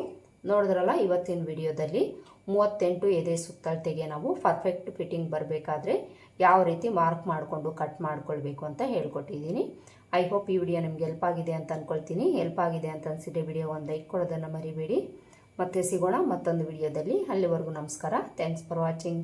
ನೋಡಿದ್ರಲ್ಲ, ಇವತ್ತಿನ ವಿಡಿಯೋದಲ್ಲಿ ಮೂವತ್ತೆಂಟು ಎದೆ ಸುತ್ತಳತೆಗೆ ನಾವು ಪರ್ಫೆಕ್ಟ್ ಫಿಟ್ಟಿಂಗ್ ಬರಬೇಕಾದ್ರೆ ಯಾವ ರೀತಿ ಮಾರ್ಕ್ ಮಾಡಿಕೊಂಡು ಕಟ್ ಮಾಡ್ಕೊಳ್ಬೇಕು ಅಂತ ಹೇಳ್ಕೊಟ್ಟಿದ್ದೀನಿ. ಐ ಹೋಪ್ ಈ ವಿಡಿಯೋ ನಿಮ್ಗೆ ಹೆಲ್ಪ್ ಆಗಿದೆ ಅಂತ ಅಂದ್ಕೊಳ್ತೀನಿ ಹೆಲ್ಪ್ ಆಗಿದೆ ಅಂತ ಅನಿಸಿದ್ರೆ ವಿಡಿಯೋ ಒಂದು ಲೈಕ್ ಕೊಡೋದನ್ನು ಮರಿಬೇಡಿ. ಮತ್ತೆ ಸಿಗೋಣ ಮತ್ತೊಂದು ವಿಡಿಯೋದಲ್ಲಿ ಅಲ್ಲಿವರೆಗೂ ನಮಸ್ಕಾರ. Thanks for watching